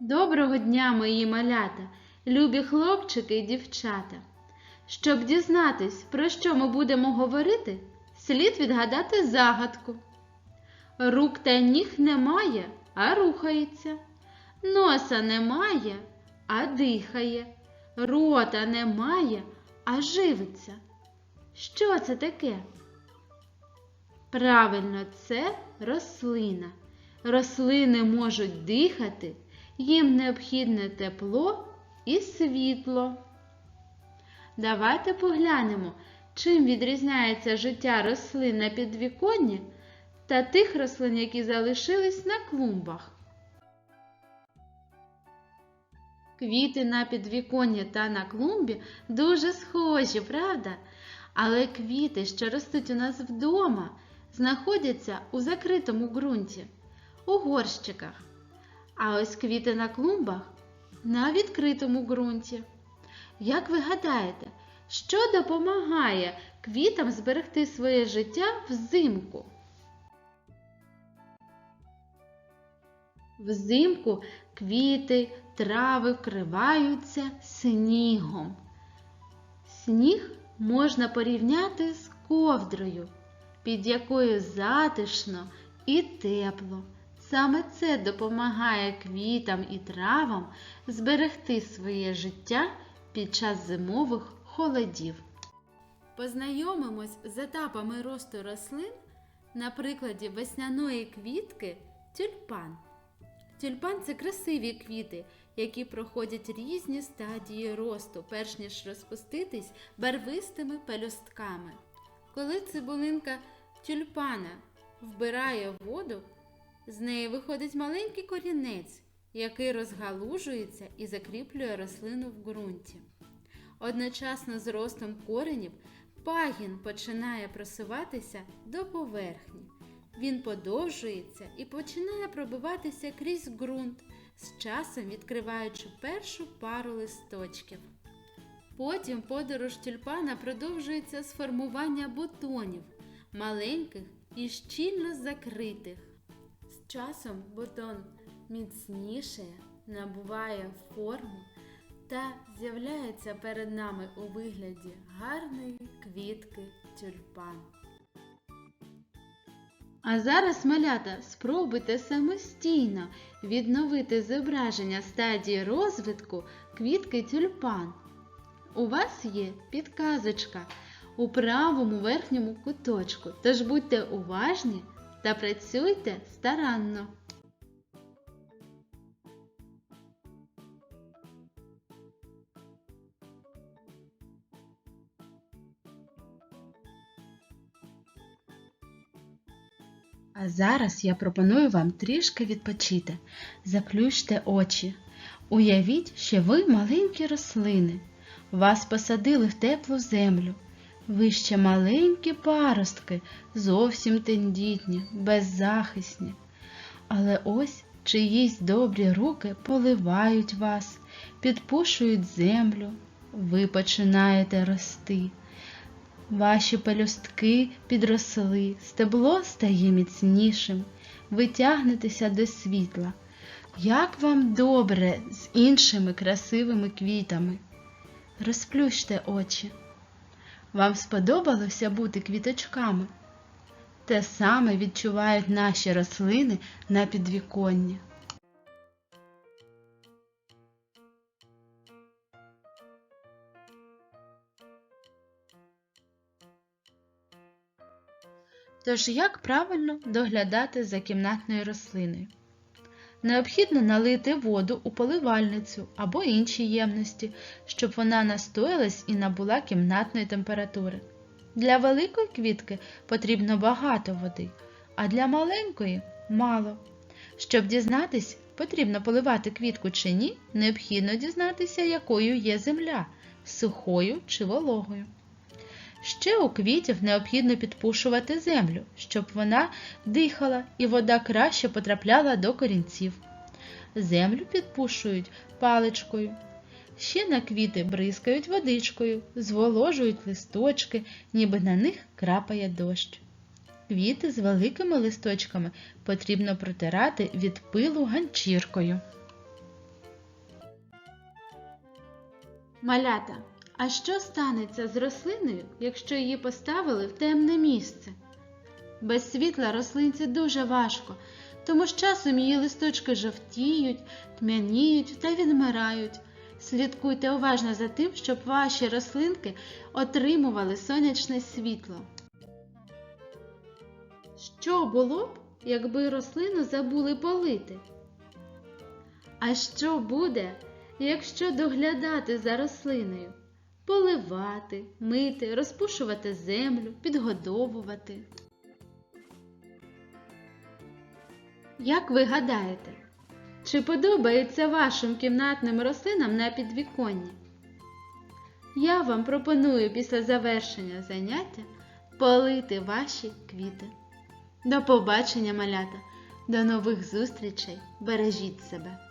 Доброго дня, мої малята, любі хлопчики і дівчата. Щоб дізнатись, про що ми будемо говорити, слід відгадати загадку. Рук та ніг немає, а рухається. Носа немає, а дихає. Рота немає, а живиться. Що це таке? Правильно, це рослина. Рослини можуть дихати, їм необхідне тепло і світло. Давайте поглянемо, чим відрізняється життя рослин на підвіконні та тих рослин, які залишились на клумбах. Квіти на підвіконні та на клумбі дуже схожі, правда? Але квіти, що ростуть у нас вдома, знаходяться у закритому ґрунті, у горщиках. А ось квіти на клумбах на відкритому ґрунті. Як ви гадаєте, що допомагає квітам зберегти своє життя взимку? Взимку квіти, трави вкриваються снігом. Сніг можна порівняти з ковдрою, під якою затишно і тепло. Саме це допомагає квітам і травам зберегти своє життя під час зимових холодів. Познайомимось з етапами росту рослин на прикладі весняної квітки тюльпан. Тюльпан це красиві квіти, які проходять різні стадії росту, перш ніж розпуститись барвистими пелюстками. Коли цибулинка тюльпана вбирає воду, з неї виходить маленький корінець, який розгалужується і закріплює рослину в ґрунті. Одночасно з ростом коренів пагін починає просуватися до поверхні. Він подовжується і починає пробиватися крізь ґрунт, з часом відкриваючи першу пару листочків. Потім подорож тюльпана продовжується з формування бутонів, маленьких і щільно закритих. Часом бутон міцнішає, набуває форму та з'являється перед нами у вигляді гарної квітки тюльпан. А зараз, малята, спробуйте самостійно відновити зображення стадії розвитку квітки тюльпан. У вас є підказочка у правому верхньому куточку, тож будьте уважні та працюйте старанно. А зараз я пропоную вам трішки відпочити. Заплющте очі. Уявіть, що ви маленькі рослини. Вас посадили в теплу землю. Ви ще маленькі паростки, зовсім тендітні, беззахисні. Але ось чиїсь добрі руки поливають вас, підпушують землю. Ви починаєте рости. Ваші пелюстки підросли, стебло стає міцнішим, ви тягнетеся до світла. Як вам добре з іншими красивими квітами? Розплющте очі. Вам сподобалося бути квіточками? Те саме відчувають наші рослини на підвіконні. Тож, як правильно доглядати за кімнатною рослиною? Необхідно налити воду у поливальницю або інші ємності, щоб вона настоялась і набула кімнатної температури. Для великої квітки потрібно багато води, а для маленької мало. Щоб дізнатись, потрібно поливати квітку чи ні, необхідно дізнатися, якою є земля сухою чи вологою. Ще у квітів необхідно підпушувати землю, щоб вона дихала і вода краще потрапляла до корінців. Землю підпушують паличкою. Ще на квіти бризкають водичкою, зволожують листочки, ніби на них крапає дощ. Квіти з великими листочками потрібно протирати від пилу ганчіркою. Малята а що станеться з рослиною, якщо її поставили в темне місце? Без світла рослинці дуже важко, тому з часом її листочки жовтіють, тьмяніють та відмирають. Слідкуйте уважно за тим, щоб ваші рослинки отримували сонячне світло. Що було б, якби рослину забули полити? А що буде, якщо доглядати за рослиною? Поливати, мити, розпушувати землю, підгодовувати. Як ви гадаєте, чи подобається вашим кімнатним рослинам на підвіконні? Я вам пропоную після завершення заняття полити ваші квіти. До побачення, малята! До нових зустрічей! Бережіть себе!